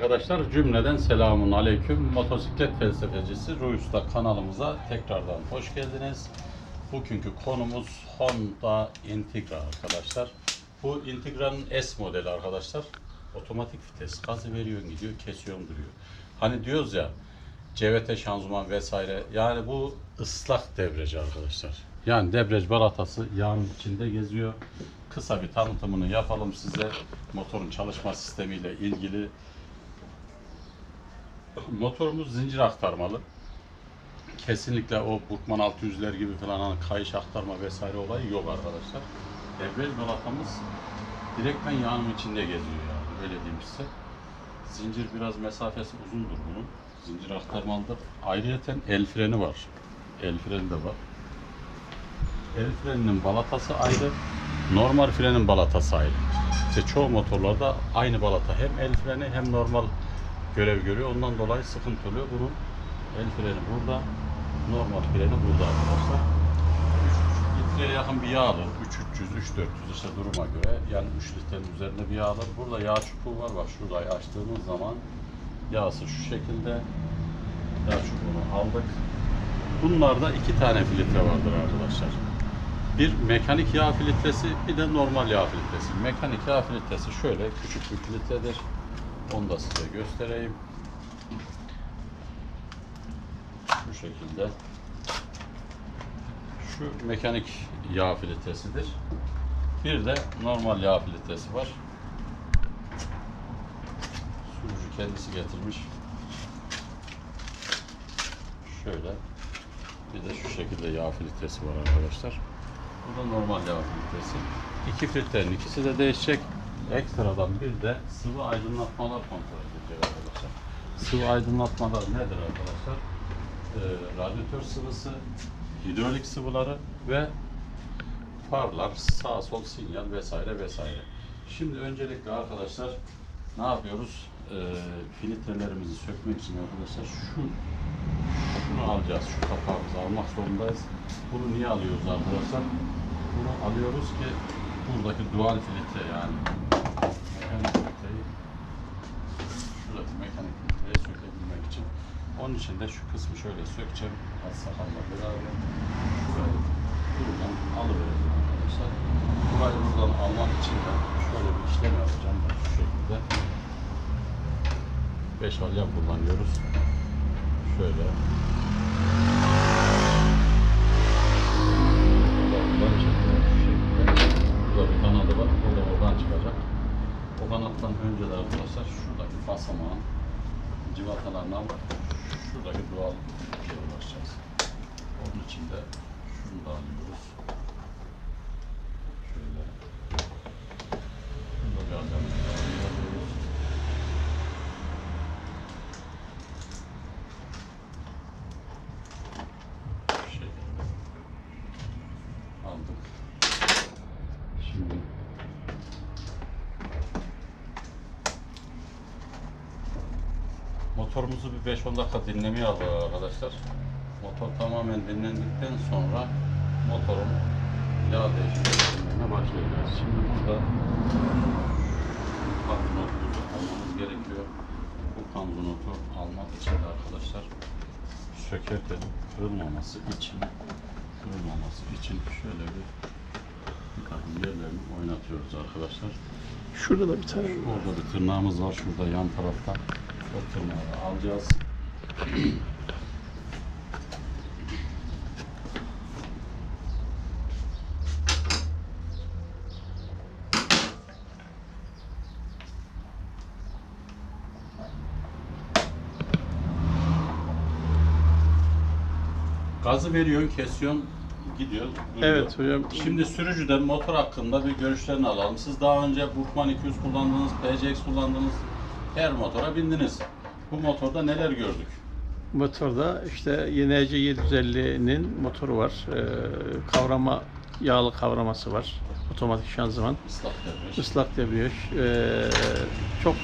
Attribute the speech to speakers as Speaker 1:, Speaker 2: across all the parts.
Speaker 1: Arkadaşlar cümleden selamun aleyküm. Motosiklet felsefecisi Ruyus'ta kanalımıza tekrardan hoş geldiniz. Bugünkü konumuz Honda Integra arkadaşlar. Bu Integra'nın S modeli arkadaşlar. Otomatik vites. Gazı veriyor gidiyor, kesiyor duruyor. Hani diyoruz ya CVT şanzıman vesaire. Yani bu ıslak debreci arkadaşlar. Yani debrec balatası yağın içinde geziyor. Kısa bir tanıtımını yapalım size. Motorun çalışma sistemiyle ilgili. Motorumuz zincir aktarmalı. Kesinlikle o Burkman 600'ler gibi falan hani kayış aktarma vesaire olayı yok arkadaşlar. Debriyaj balatamız direktmen yağın içinde geziyor yani öyle diyeyim. Zincir biraz mesafesi uzundur bunun. Zincir aktarmalıdır. Ayrıyeten el freni var. El freni de var. El freninin balatası ayrı. Normal frenin balatası ayrı. İşte çoğu motorlarda aynı balata hem el freni hem normal görev görüyor. Ondan dolayı sıkıntı oluyor. Bunun el freni burada, normal freni burada arkadaşlar. 3,5 litreye yakın bir yağ alır. 300, 300, işte duruma göre. Yani 3 litrenin üzerinde bir yağ alır. Burada yağ çubuğu var. Bak şurayı açtığımız zaman yağsı şu şekilde. Yağ çubuğunu aldık. Bunlarda iki tane filtre vardır arkadaşlar. Bir mekanik yağ filtresi, bir de normal yağ filtresi. Mekanik yağ filtresi şöyle küçük bir filtredir. Onu da size göstereyim. Şu şekilde. Şu mekanik yağ filtresidir. Bir de normal yağ filtresi var. Sürücü kendisi getirmiş. Şöyle. Bir de şu şekilde yağ filtresi var arkadaşlar. Bu da normal yağ filtresi. İki filtrenin ikisi de değişecek. Ekstradan bir de sıvı aydınlatmalar kontrol edecek arkadaşlar. Sıvı aydınlatmalar nedir arkadaşlar? Ee, radyatör sıvısı, hidrolik sıvıları ve farlar, sağ sol sinyal vesaire vesaire. Şimdi öncelikle arkadaşlar ne yapıyoruz? Ee, filtrelerimizi sökmek için arkadaşlar şu şunu alacağız. Şu kapağımızı almak zorundayız. Bunu niye alıyoruz arkadaşlar? Bunu alıyoruz ki buradaki dual filtre yani mekanik filtreyi şuradaki mekanik filtreyi sökebilmek için. Onun için de şu kısmı şöyle sökeceğim. Az sakalla beraber. Şurayı buradan alıvereceğim arkadaşlar. Burayı buradan almak için de şöyle bir işlem yapacağım. Bak şu şekilde. 5 alya kullanıyoruz. Şöyle. O kanattan önce de arkadaşlar şuradaki basamağın civatalarını alıp şuradaki doğal şeye ulaşacağız. Onun için de şunu da alıyoruz. Şöyle. Bunu da bir alyamızı alıyoruz. Bu şekilde aldık. Şimdi motorumuzu bir 5-10 dakika dinlemeye aldık arkadaşlar. Motor tamamen dinlendikten sonra motorun yağ değiştirmeye başlayacağız. Şimdi burada kanzunotumuzu almamız gerekiyor. Bu kanzunotu almak için de arkadaşlar sökerken kırılmaması için kırılmaması için şöyle bir takım yerlerini oynatıyoruz arkadaşlar.
Speaker 2: Şurada da bir tane.
Speaker 1: Orada bir tırnağımız var şurada yan tarafta. O tırnağı alacağız. Gazı veriyorsun, kesiyorsun, gidiyor. duruyor.
Speaker 2: Evet hocam.
Speaker 1: Şimdi sürücüden motor hakkında bir görüşlerini alalım. Siz daha önce Burkman 200 kullandınız, PCX kullandınız. Her motora bindiniz. Bu motorda neler gördük?
Speaker 2: Motorda işte YNC 750'nin motoru var. Ee, kavrama, yağlı kavraması var. Otomatik şanzıman.
Speaker 1: Islak devreci.
Speaker 2: Islak debriyaj. Ee, çok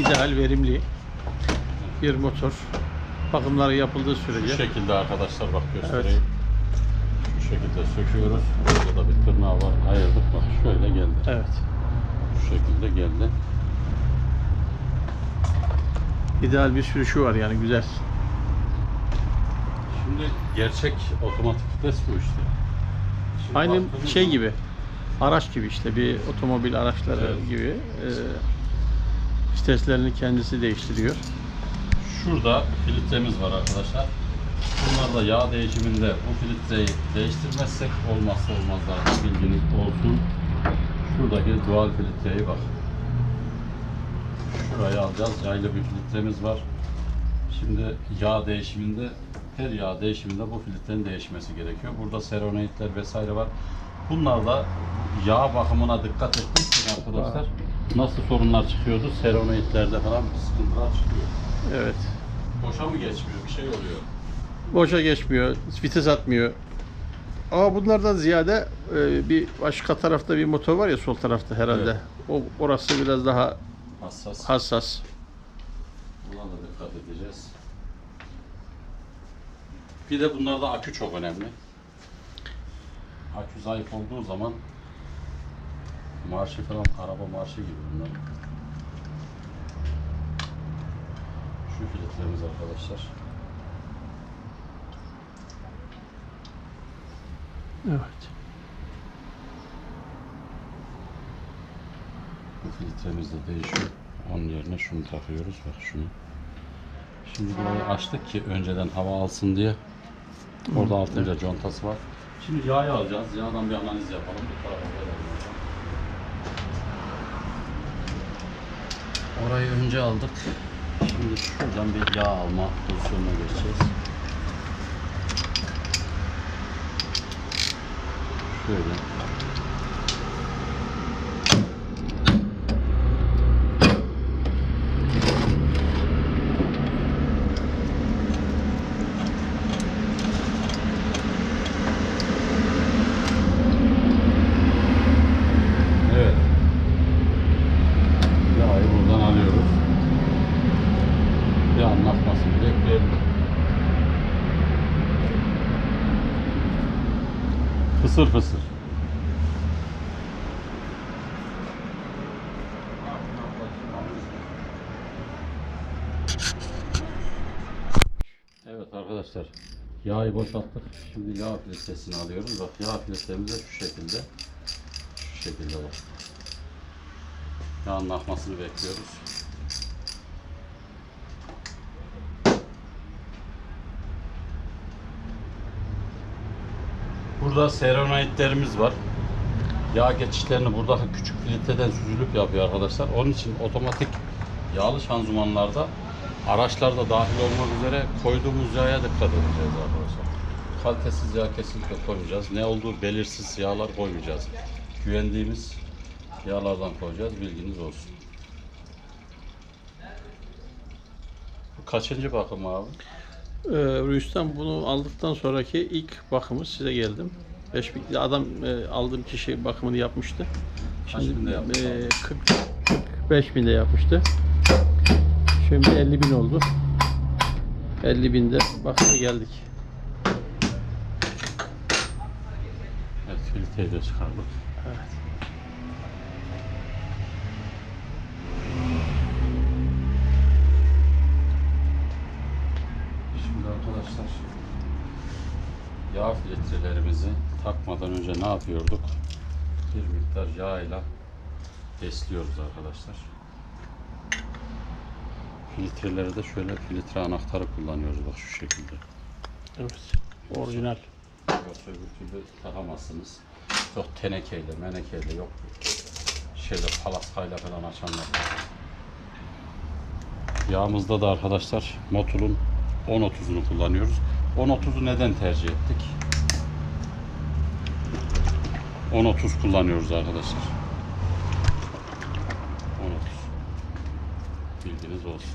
Speaker 2: ideal, verimli bir motor. Bakımları yapıldığı
Speaker 1: Şu
Speaker 2: sürece.
Speaker 1: şekilde arkadaşlar bak göstereyim. Şu şekilde söküyoruz. Burada da bir tırnağı var. Ayırdık bak şöyle geldi.
Speaker 2: Evet.
Speaker 1: Şu şekilde geldi.
Speaker 2: İdeal bir sürüşü var yani güzel.
Speaker 1: Şimdi gerçek otomatik vites bu işte. Şimdi
Speaker 2: Aynı
Speaker 1: baktığınız
Speaker 2: şey
Speaker 1: zaman-
Speaker 2: gibi. Araç gibi işte bir otomobil araçları
Speaker 1: Evet.
Speaker 2: gibi. E, viteslerini kendisi değiştiriyor.
Speaker 1: Şurada filtremiz var arkadaşlar. Bunlar da yağ değişiminde bu filtreyi değiştirmezsek olmazsa olmazlardan bilginiz olsun. Şuradaki dual filtreyi bak. Şurayı alacağız. Yaylı bir filtremiz var. Şimdi yağ değişiminde her yağ değişiminde bu filtrenin değişmesi gerekiyor. Burada seronoidler vesaire var. Bunlar da yağ bakımına dikkat etmişsek arkadaşlar nasıl sorunlar çıkıyordu? Seronoidlerde falan sıkıntılar çıkıyor.
Speaker 2: Evet.
Speaker 1: Boşa mı geçmiyor? Bir şey oluyor.
Speaker 2: Boşa geçmiyor, vites atmıyor. Ama bunlardan ziyade e, bir başka tarafta bir motor var ya sol tarafta herhalde.
Speaker 1: Evet.
Speaker 2: O orası biraz daha
Speaker 1: Hassas.
Speaker 2: hassas.
Speaker 1: Buna da dikkat edeceğiz. Bir de bunlarda akü çok önemli. Akü zayıf olduğu zaman marşı falan araba marşı gibi bunlar. Şu filtremiz arkadaşlar.
Speaker 2: Evet.
Speaker 1: Filtremiz de değişiyor. Onun yerine şunu takıyoruz. Bak şunu. Şimdi burayı açtık ki önceden hava alsın diye. Orada altında contası var. Şimdi yağı alacağız. Yağdan bir analiz yapalım. Bu. Orayı önce aldık. Şimdi şuradan bir yağ alma pozisyonuna geçeceğiz. Şöyle. Evet. Yağı buradan alıyoruz. Bir anlatmasını bekleyelim. Fısır. Evet arkadaşlar. Yağı boşalttık. Şimdi yağ filtresini alıyoruz. Bak yağ filtremiz de şu şekilde. Şu şekilde bak. Yağın akmasını bekliyoruz. Burada seronoidlerimiz var. Yağ geçişlerini buradaki küçük filtreden süzülüp yapıyor arkadaşlar. Onun için otomatik yağlı şanzımanlarda araçlarda dahil olmak üzere koyduğumuz yağa dikkat edeceğiz arkadaşlar. Kalitesiz yağ kesinlikle koymayacağız. Ne olduğu belirsiz yağlar koymayacağız. Güvendiğimiz yağlardan koyacağız. Bilginiz olsun. Bu kaçıncı bakım abi?
Speaker 2: Ee, Rüstem bunu aldıktan sonraki ilk bakımı size geldim. 5000 adam e, aldığım kişi bakımını yapmıştı.
Speaker 1: Kaç binde
Speaker 2: e,
Speaker 1: abi?
Speaker 2: 40 45 binde yapmıştı. Şimdi 50 bin oldu. 50 binde bakıma geldik.
Speaker 1: Evet filtreyi de çıkardık.
Speaker 2: Evet.
Speaker 1: Şimdi arkadaşlar yağ filtrelerimizi takmadan önce ne yapıyorduk? Bir miktar yağ ile besliyoruz arkadaşlar. Filtreleri de şöyle filtre anahtarı kullanıyoruz bak şu şekilde.
Speaker 2: Evet. Orijinal.
Speaker 1: Yoksa öbür türlü takamazsınız. Yok tenekeyle, menekeyle yok. Şeyle palaskayla falan açanlar. Yağımızda da arkadaşlar Motor'un 10-30'unu kullanıyoruz. 10-30'u neden tercih ettik? 10-30 kullanıyoruz arkadaşlar. 10-30. Bilginiz olsun.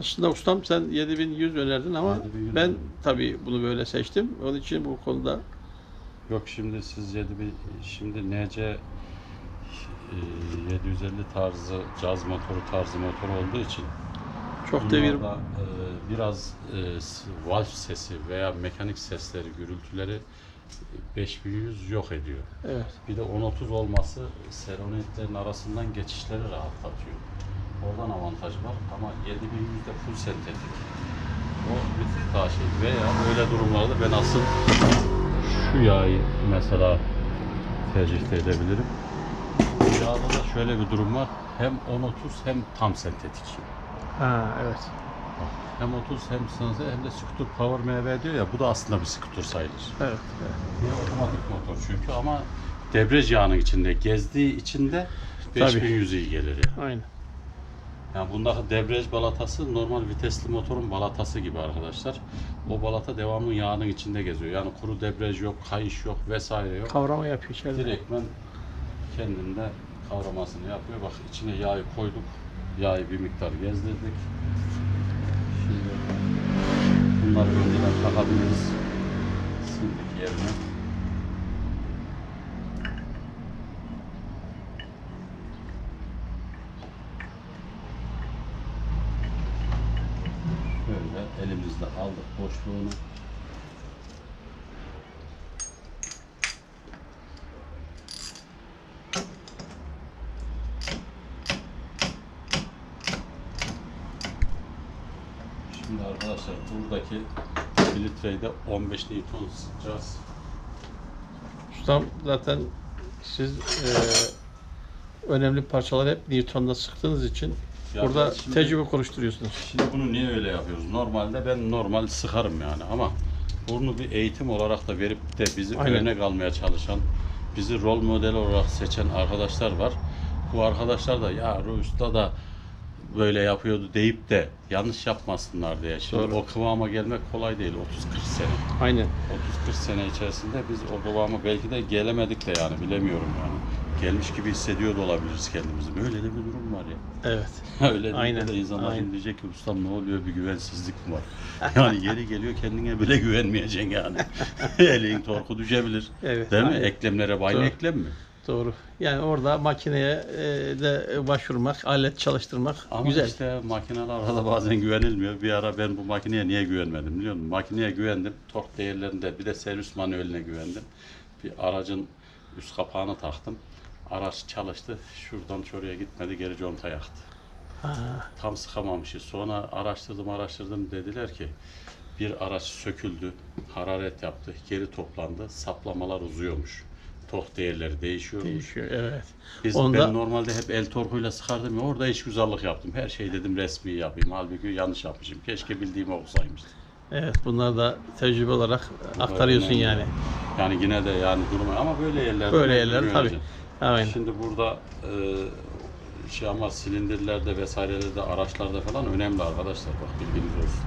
Speaker 2: Aslında ustam sen 7100 önerdin ama
Speaker 1: 7100
Speaker 2: ben tabii bunu böyle seçtim. Onun için bu konuda
Speaker 1: Yok şimdi siz 7 bir şimdi NC e, 750 tarzı caz motoru tarzı motor olduğu için
Speaker 2: çok devir
Speaker 1: e, biraz e, valve sesi veya mekanik sesleri, gürültüleri 5100 yok ediyor.
Speaker 2: Evet.
Speaker 1: Bir de 10-30 olması seronitlerin arasından geçişleri rahatlatıyor. Oradan avantaj var ama 7100'de full sentetik. O bir tık daha şey. Veya böyle durumlarda ben asıl şu yağı mesela tercih de edebilirim. Yağda da şöyle bir durum var. Hem 10-30 hem tam sentetik.
Speaker 2: Ha evet.
Speaker 1: Hem 30 hem sınırsız hem de scooter power MV diyor ya bu da aslında bir scooter sayılır.
Speaker 2: Evet. evet.
Speaker 1: Otomatik motor çünkü ama debriyaj yağının içinde gezdiği için de
Speaker 2: Tabii.
Speaker 1: 5100 iyi gelir yani.
Speaker 2: Aynen.
Speaker 1: Yani bundaki debriyaj balatası normal vitesli motorun balatası gibi arkadaşlar. O balata devamlı yağının içinde geziyor. Yani kuru debriyaj yok, kayış yok vesaire yok.
Speaker 2: Kavrama yapıyor içeride.
Speaker 1: Direktmen kendinde kavramasını yapıyor. Bak içine yağı koyduk. Yağı bir miktar gezdirdik. Şimdi bunları önceden takabiliriz. Sildik yerine. Şöyle elimizle aldık boşluğunu. Şimdi arkadaşlar buradaki filtreyi de 15 Newton sıkacağız.
Speaker 2: Ustam zaten siz e, önemli parçaları hep Newton'da sıktığınız için
Speaker 1: Ya
Speaker 2: burada
Speaker 1: şimdi-
Speaker 2: tecrübe konuşturuyorsunuz.
Speaker 1: Şimdi bunu niye öyle yapıyoruz? Normalde ben normal sıkarım yani ama bunu bir eğitim olarak da verip de bizi
Speaker 2: Aynen.
Speaker 1: örnek almaya çalışan, bizi rol model olarak seçen arkadaşlar var. Bu arkadaşlar da ya Usta da böyle yapıyordu deyip de yanlış yapmasınlar diye. Şimdi
Speaker 2: Doğru.
Speaker 1: o kıvama gelmek kolay değil 30-40 sene.
Speaker 2: Aynen.
Speaker 1: 30-40 sene içerisinde biz o kıvama belki de gelemedik de yani bilemiyorum yani. Gelmiş gibi hissediyor da olabiliriz kendimizi. Böyle de bir durum var ya.
Speaker 2: Evet.
Speaker 1: Öyle
Speaker 2: Aynen,
Speaker 1: de insanlar
Speaker 2: aynen.
Speaker 1: şimdi diyecek ki ustam ne oluyor bir güvensizlik mi var? Yani yeri geliyor kendine bile güvenmeyeceksin yani. Elin torku düşebilir.
Speaker 2: Evet,
Speaker 1: Değil mi?
Speaker 2: aynen.
Speaker 1: Eklemlere aynı
Speaker 2: Doğru.
Speaker 1: eklem mi?
Speaker 2: Doğru. Yani orada makineye e, de başvurmak, alet çalıştırmak
Speaker 1: Ama
Speaker 2: güzel.
Speaker 1: işte makinelerde de bazen güvenilmiyor. Bir ara ben bu makineye niye güvenmedim biliyor musun? Makineye güvendim. Tork değerlerinde bir de servis manueline güvendim. Bir aracın üst kapağını taktım. Araç çalıştı. Şuradan şuraya gitmedi. Geri conta yaktı.
Speaker 2: Ha,
Speaker 1: tam sıkamamışız. Sonra araştırdım araştırdım dediler ki bir araç söküldü, hararet yaptı, geri toplandı, saplamalar uzuyormuş. Tork değerleri değişiyormuş.
Speaker 2: değişiyor. Evet.
Speaker 1: Biz,
Speaker 2: Onda-
Speaker 1: Ben normalde hep el torkuyla sıkardım ya orada iş güzellik yaptım. Her şey dedim resmi yapayım. Halbuki yanlış yapmışım. Keşke bildiğimi okusaymıştım.
Speaker 2: Evet. Bunlar da tecrübe olarak aktarıyorsun
Speaker 1: önemli.
Speaker 2: yani.
Speaker 1: Yani yine de yani durma ama böyle yerlerde
Speaker 2: Böyle yerler tabii. Aynen.
Speaker 1: Şimdi burada e, şey ama silindirlerde vesairelerde araçlarda falan önemli arkadaşlar bak bilginiz olsun.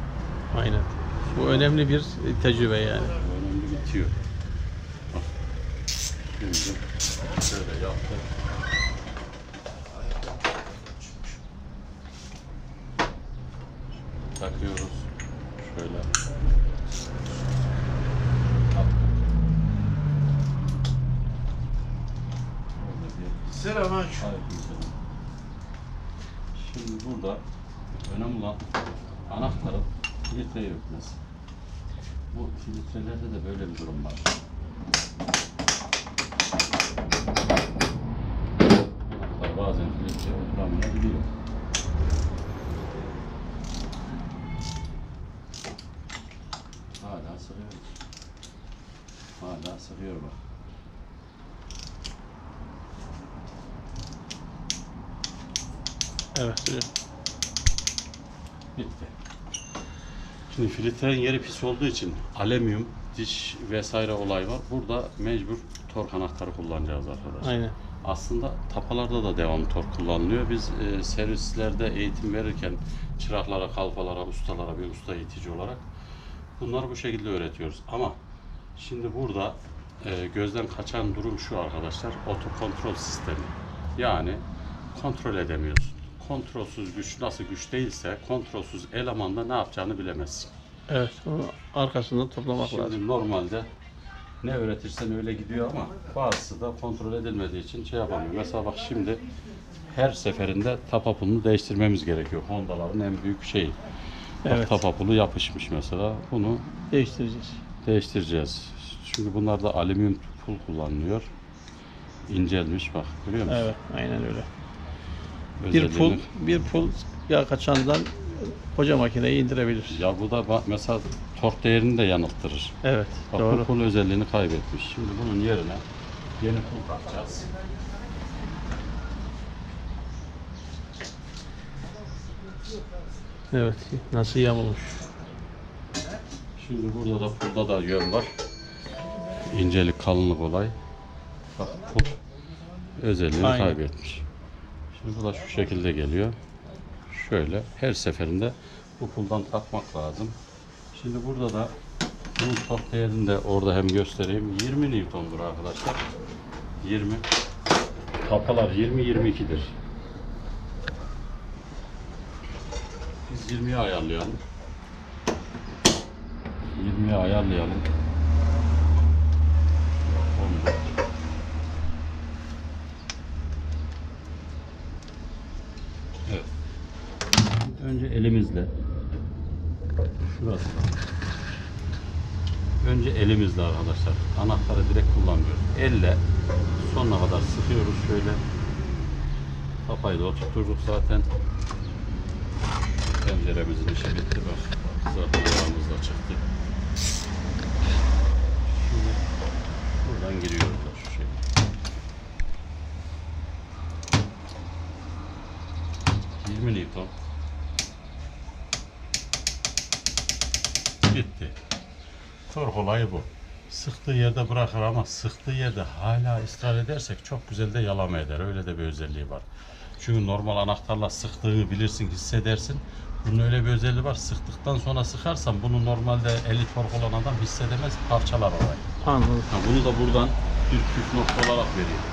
Speaker 2: Aynen. Bu önemli bir tecrübe yani.
Speaker 1: Önemli bitiyor. Şimdi şöyle yaptık. Takıyoruz. Şöyle. Aleykümselam. Şimdi burada önemli olan anahtarın filtreye öpmesi. Bu filtrelerde de böyle bir durum var. Anahtar bazen oturamayabiliyor. Hala sığıyor. Hala sığıyor bak.
Speaker 2: Evet. hocam.
Speaker 1: Bitti. Şimdi filtrenin yeri pis olduğu için alüminyum, diş vesaire olay var. Burada mecbur tork anahtarı kullanacağız arkadaşlar.
Speaker 2: Aynen.
Speaker 1: Aslında tapalarda da devamlı tork kullanılıyor. Biz e, servislerde eğitim verirken çıraklara, kalfalara, ustalara bir usta eğitici olarak bunları bu şekilde öğretiyoruz. Ama şimdi burada e, gözden kaçan durum şu arkadaşlar. Otokontrol sistemi. Yani kontrol edemiyorsun. Kontrolsüz güç nasıl güç değilse kontrolsüz elemanda ne yapacağını bilemezsin.
Speaker 2: Evet. Onu arkasından toplamak
Speaker 1: Şimdi
Speaker 2: lazım.
Speaker 1: normalde ne öğretirsen öyle gidiyor ama bazısı da kontrol edilmediği için şey yapamıyor. Mesela bak şimdi her seferinde tapapulunu değiştirmemiz gerekiyor. Hondaların en büyük şeyi. Bak
Speaker 2: Evet.
Speaker 1: tapapulu yapışmış mesela. Bunu
Speaker 2: Değiştireceğiz.
Speaker 1: değiştireceğiz. Çünkü bunlarda alüminyum pul kullanılıyor. İncelmiş bak görüyor musun?
Speaker 2: Evet, aynen öyle. Bir
Speaker 1: Özelliğini-
Speaker 2: pul, bir pul yağ kaçandan koca makineyi indirebilir.
Speaker 1: Ya bu da bak mesela tork değerini de yanılttırır.
Speaker 2: Evet,
Speaker 1: Bak
Speaker 2: doğru.
Speaker 1: bu pul özelliğini kaybetmiş. Şimdi bunun yerine yeni pul takacağız.
Speaker 2: Evet, nasıl yamulmuş.
Speaker 1: Şimdi burada da pulda da yön var. İncelik, kalınlık olay. Bak pul özelliğini
Speaker 2: Aynen.
Speaker 1: kaybetmiş. Şimdi bu da şu şekilde geliyor. Şöyle her seferinde bu puldan takmak lazım. Şimdi burada da bunun top değerini de orada hem göstereyim. 20 Newton'dur arkadaşlar. 20. Kapalar 20-22'dir. Biz 20'ye ayarlayalım. 20'ye ayarlayalım. 14. Evet. Önce elimizle şurası. Önce elimizle arkadaşlar. Anahtarı direkt kullanmıyoruz. Elle sonuna kadar sıkıyoruz şöyle. Kafayı da oturturduk zaten. Penceremizin işi bitti bak. Kızartmalarımız da çıktı. Şimdi buradan giriyoruz şu şekilde. 20 Newton. Bitti. Tork olayı bu. Sıktığı yerde bırakır ama sıktığı yerde hala ısrar edersek çok güzel de yalama eder. Öyle de bir özelliği var. Çünkü normal anahtarla sıktığını bilirsin, hissedersin. Bunun öyle bir özelliği var. Sıktıktan sonra sıkarsan bunu normalde eli tork olan adam hissedemez, parçalar orayı.
Speaker 2: Anladım.
Speaker 1: Ha, bunu da buradan bir püf nokta olarak veriyor.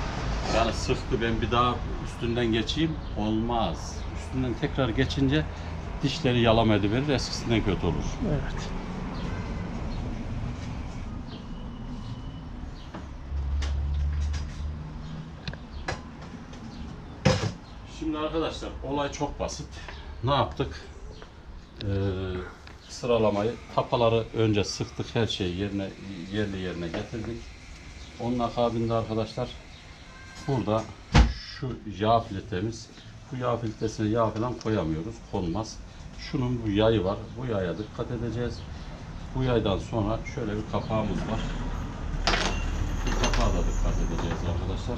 Speaker 1: Yani sıktı ben bir daha üstünden geçeyim olmaz. Üstünden tekrar geçince dişleri yalama ediverir eskisinden kötü olur.
Speaker 2: Evet.
Speaker 1: Şimdi arkadaşlar olay çok basit. Ne yaptık? Ee, sıralamayı tapaları önce sıktık her şeyi yerine yerli yerine getirdik. Onun akabinde arkadaşlar burada şu yağ filtremiz bu yağ filtresine yağ falan koyamıyoruz. Konmaz. Şunun bu yayı var. Bu yaya dikkat edeceğiz. Bu yaydan sonra şöyle bir kapağımız var. Bu kapağa da dikkat edeceğiz arkadaşlar.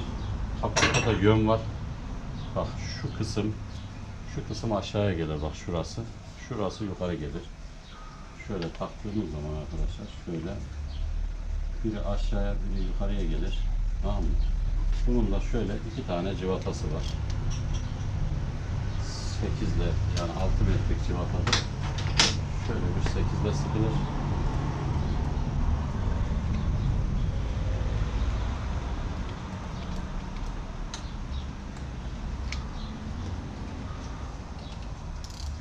Speaker 1: Kapakta da yön var. Bak şu kısım şu kısım aşağıya gelir bak şurası. Şurası yukarı gelir. Şöyle taktığımız zaman arkadaşlar şöyle biri aşağıya biri yukarıya gelir. Tamam mı? Bunun da şöyle iki tane civatası var. 8 ile yani 6 metrelik civatadır. Şöyle bir 8 ile sıkılır.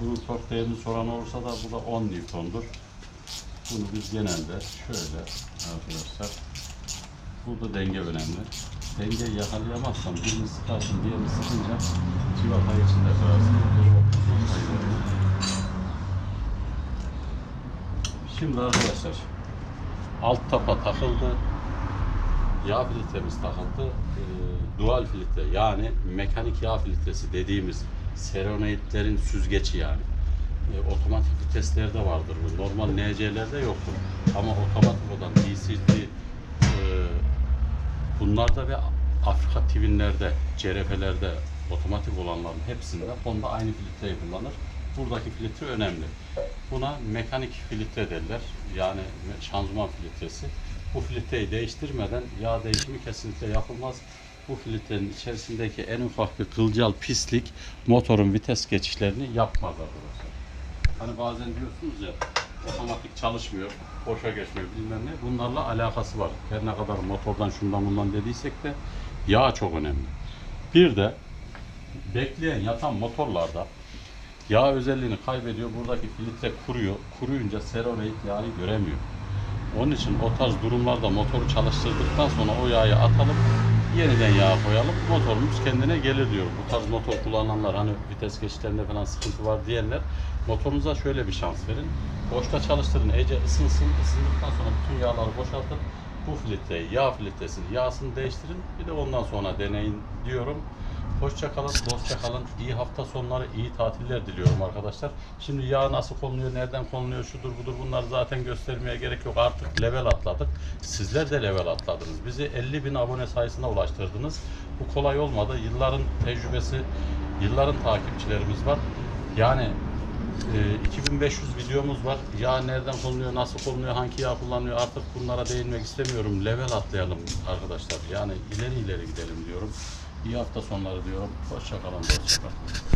Speaker 1: Bunun tork değerini soran olursa da bu da 10 Newton'dur. Bunu biz genelde şöyle arkadaşlar burada denge önemli. Dengeyi yakalayamazsam birini sıkarsın diğerini sıkınca civatayı içinde kırarsın. Şimdi arkadaşlar alt tapa takıldı. Yağ filtremiz takıldı. Ee, dual filtre yani mekanik yağ filtresi dediğimiz serenoidlerin süzgeci yani. Ee, otomatik viteslerde vardır bu. Normal NC'lerde yoktur. Ama otomatik olan DCT e, bunlarda ve Afrika TV'nlerde, CRF'lerde otomatik olanların hepsinde Honda aynı filtreyi kullanır. Buradaki filtre önemli. Buna mekanik filtre derler. Yani şanzıman filtresi. Bu filtreyi değiştirmeden yağ değişimi kesinlikle yapılmaz. Bu filtrenin içerisindeki en ufak bir kılcal pislik motorun vites geçişlerini yapmaz arkadaşlar. Hani bazen diyorsunuz ya otomatik çalışmıyor, boşa geçmiyor bilmem ne. Bunlarla alakası var. Her ne kadar motordan şundan bundan dediysek de yağ çok önemli. Bir de bekleyen yatan motorlarda yağ özelliğini kaybediyor. Buradaki filtre kuruyor. Kuruyunca seroloid yağı göremiyor. Onun için o tarz durumlarda motoru çalıştırdıktan sonra o yağı atalım, yeniden yağ koyalım. Motorumuz kendine gelir diyor. Bu tarz motor kullananlar hani vites geçişlerinde falan sıkıntı var diyenler motorunuza şöyle bir şans verin. Boşta çalıştırın, iyice ısınsın. Isındıktan sonra bütün yağları boşaltın. Bu filtreyi, yağ filtresini, yağsını değiştirin. Bir de ondan sonra deneyin diyorum. Hoşça kalın, dostça kalın. İyi hafta sonları, iyi tatiller diliyorum arkadaşlar. Şimdi yağ nasıl konuluyor, nereden konuluyor, şudur budur bunları zaten göstermeye gerek yok. Artık level atladık. Sizler de level atladınız. Bizi 50 bin abone sayısına ulaştırdınız. Bu kolay olmadı. Yılların tecrübesi, yılların takipçilerimiz var. Yani e, 2500 videomuz var. Yağ nereden konuluyor, nasıl konuluyor, hangi yağ kullanılıyor artık bunlara değinmek istemiyorum. Level atlayalım arkadaşlar. Yani ileri ileri gidelim diyorum. İyi hafta sonları diyorum. Hoşça kalın, hoşça kalın.